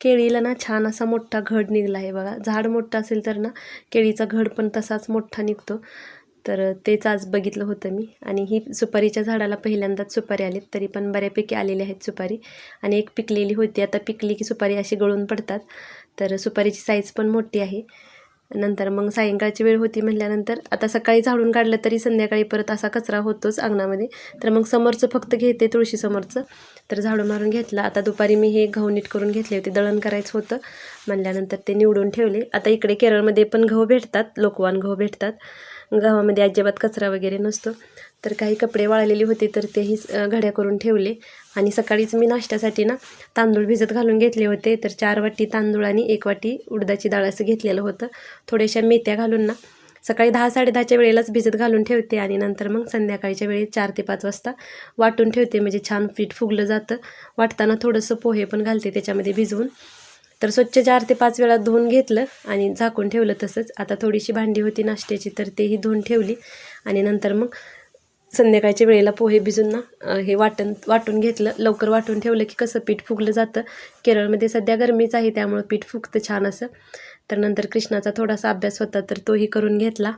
केळीला ना छान असा मोठा घड निघला आहे बघा. झाड मोठं असेल तर ना केळीचा घड पण तसाच मोठा निघतो. तर तेच आज बघितलं होतं मी. आणि ही सुपारीच्या झाडाला पहिल्यांदाच सुपारी आलीत तरी पण बऱ्यापैकी आलेली आहेत सुपारी. आणि एक पिकलेली होती. आता पिकली की सुपारी अशी गळून पडतात. तर सुपारीची साईज पण मोठी आहे. नंतर मग सायंकाळची वेळ होती म्हटल्यानंतर आता सकाळी झाडून काढलं तरी संध्याकाळी परत असा कचरा होतोच अंगणामध्ये. तर मग समोरचं फक्त घेते तुळशी समोरचं तर झाडू मारून घेतलं. आता दुपारी मी हे गहू नीट करून घेतले होते. दळण करायचं होतं. म्हणल्यानंतर ते निवडून ठेवले. आता इकडे केरळमध्ये पण गहू भेटतात. लोकवान गहू भेटतात. गावामध्ये अजिबात कचरा वगैरे नसतो. तर काही कपडे वाळलेले होते तर तेही घड्या करून ठेवले. आणि सकाळीच मी नाश्त्यासाठी ना तांदूळ भिजत घालून घेतले होते. तर चार वाटी तांदूळ आणि एक वाटी उडदाची डाळ असं घेतलेलं होतं. थोड्याशा मेथ्या घालून ना सकाळी दहा साडेदहाच्या वेळेलाच भिजत घालून ठेवते. आणि नंतर मग संध्याकाळच्या वेळी चार ते पाच वाजता वाटून ठेवते. म्हणजे छान पीठ फुगलं जातं. वाटताना थोडंसं पोहे पण घालते त्याच्यामध्ये भिजवून. तर स्वच्छ चार ते पाच वेळा धुवून घेतलं आणि झाकून ठेवलं तसंच. आता थोडीशी भांडी होती नाश्त्याची तर तेही धुवून ठेवली. आणि नंतर मग संध्याकाळच्या वेळेला पोहे भिजून ना हे वाटण वाटून घेतलं. लवकर वाटून ठेवलं की कसं पीठ फुगलं जातं. केरळमध्ये सध्या गरमीच आहे त्यामुळं पीठ फुगतं छान असं. तर नंतर कृष्णाचा थोडासा अभ्यास होता तर तोही करून घेतला.